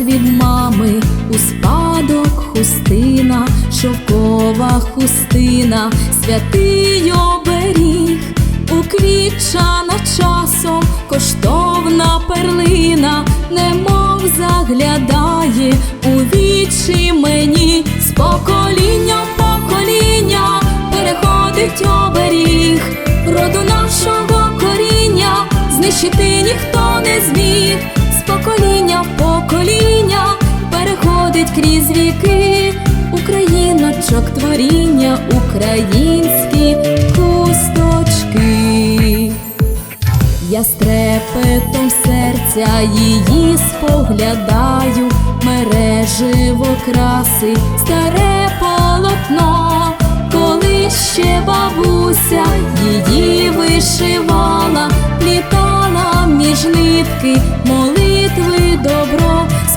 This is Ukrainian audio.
від мами у спадок хустина, шовкова хустина, святий оберіг, уквітчана часом, коштовна перлина, немов заглядає у вічі мені, з покоління в покоління переходить оберіг, віки, Україночок творіння, українські хусточки. Я з трепетом серця її споглядаю, мереживо краси, старе полотно, коли ще бабуся її вишивала, плітала між нитки, молитви добро, з